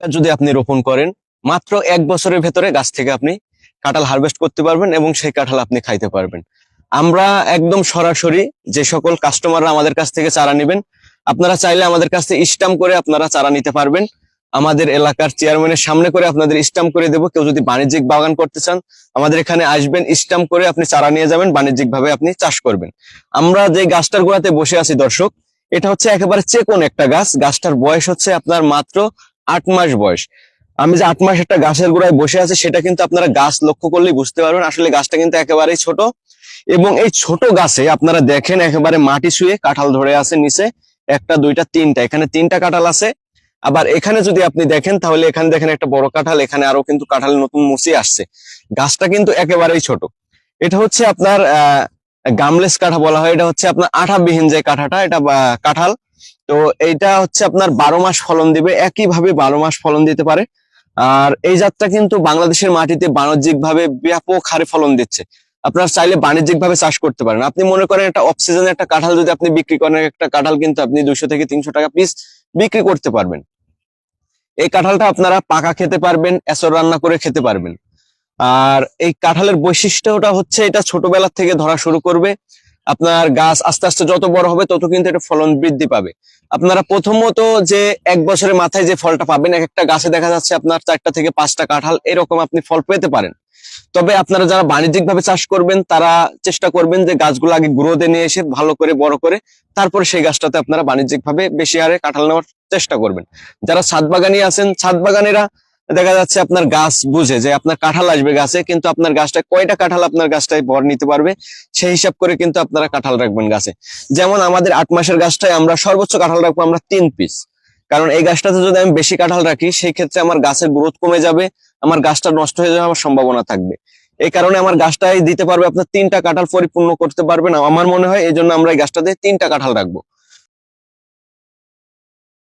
যদি আপনি রোপণ করেন, মাত্র এক বছরের ভেতরে গাছ থেকে আপনি কাঁঠাল হারভেস্ট করতে পারবেন এবং সেই কাঁঠাল আপনি খাইতে পারবেন। আমরা একদম সরাসরি যে সকল কাস্টমাররা আমাদের কাছ থেকে চারা নেবেন, আপনারা চাইলে আমাদের কাছ থেকে স্টাম্প করে আপনারা চারা নিতে পারবেন। আমাদের এলাকার চেয়ারম্যানের সামনে করে আপনাদের স্টাম্প করে দেবো। কেউ যদি বাণিজ্যিক বাগান করতে চান, আমাদের এখানে আসবেন স্টাম্প করে আপনি চারা নিয়ে যাবেন বাণিজ্যিক ভাবে আপনি চাষ করবেন। আমরা যে গাছটার গোড়াতে বসে আছি দর্শক, এটা হচ্ছে একেবারে চেকন একটা গাছ। গাছটার বয়স হচ্ছে আপনার মাত্র আট মাস বয়স। আমি যে আট মাস একটা গাছের গোড়ায় বসে আছে, সেটা কিন্তু আপনারা গাছ লক্ষ্য করলেই বুঝতে পারবেন। আসলে গাছটা কিন্তু একেবারেই ছোট। এবং এই ছোট গাছে আপনারা দেখেন একেবারে মাটি শুয়ে কাঁঠাল ধরে আছে নিচে। একটা, দুইটা, তিনটা। এখানে তিনটা কাঁঠাল আছে। আবার এখানে যদি আপনি দেখেন, তাহলে এখানে দেখেন একটা বড় কাঁঠাল, এখানে আরও কিন্তু কাঁঠাল নতুন মুচি আসছে। গাছটা কিন্তু একেবারেই ছোট। এটা হচ্ছে আপনার, আহ, গামলেস কাঠা বলা হয়। এটা হচ্ছে আপনার আঠাবিহীন যে কাঠাটা, এটা কাঁঠাল। তো এইটা হচ্ছে আপনার বারো মাস ফলন দিবে। একইভাবে বারো মাস ফলন দিতে পারে। আর এই জাতটা কিন্তু বাংলাদেশের মাটিতে বাণিজ্যিক ভাবে ব্যাপক হারে ফলন দিচ্ছে। আপনার চাইলে বাণিজ্যিক ভাবে চাষ করতে পারেন। আপনি মনে করেন একটা অফ সিজনে একটা কাঁঠাল যদি আপনি বিক্রি করেন, একটা কাঁঠাল কিন্তু আপনি দুশো থেকে তিনশো টাকা পিস বিক্রি করতে পারবেন। এই কাঁঠালটা আপনারা পাকা খেতে পারবেন, এসর রান্না করে খেতে পারবেন। আর এই কাঁঠালের বৈশিষ্ট্যটা হচ্ছে এটা ছোটবেলা থেকে ধরা শুরু করবে। আপনার গাছ আস্তে আস্তে যত বড় হবে, তত কিন্তু এটা ফলন বৃদ্ধি পাবে। আপনারা প্রথমত যে এক বছরের মাথায় যে ফলটা পাবেন, এক একটা গাছে দেখা যাচ্ছে আপনার চারটা থেকে পাঁচটা কাঁঠাল, এরকম আপনি ফল পেতে পারেন। তবে আপনারা যারা বাণিজ্যিক ভাবে চাষ করবেন, তারা চেষ্টা করবেন যে গাছগুলো আগে গ্রোথে নিয়ে এসে ভালো করে, বড় করে, তারপরে সেই গাছটাতে আপনারা বাণিজ্যিক ভাবে বেশি হারে কাঁঠাল নেওয়ার চেষ্টা করবেন। যারা ছাদ বাগানি আছেন, ছাদ বাগানেরা দেখা যাচ্ছে আপনার গাছ বুঝে যে আপনার কাঁঠাল আসবে গাছে, কিন্তু আপনার গাছটা কয়টা কাঁঠাল আপনার গাছটায় ভর নিতে পারবে? সেই হিসাব করে কিন্তু আপনারা কাঁঠাল রাখবেন গাছে। যেমন আমাদের আট মাসের গাছটায় আমরা সর্বোচ্চ কাঁঠাল রাখব আমরা তিন পিস কারণ এই গাছটাতে যদি আমি বেশি কাঁঠাল রাখি, সেই ক্ষেত্রে আমার গাছের গ্রোথ কমে যাবে, আমার গাছটা নষ্ট হয়ে যাওয়ার সম্ভাবনা থাকবে। এই কারণে আমার গাছটাই দিতে পারবে আপনার তিনটা কাঁঠাল পরিপূর্ণ করতে পারবে না। আমার মনে হয় এই জন্য আমরা এই গাছটাতে তিনটা কাঁঠাল রাখব।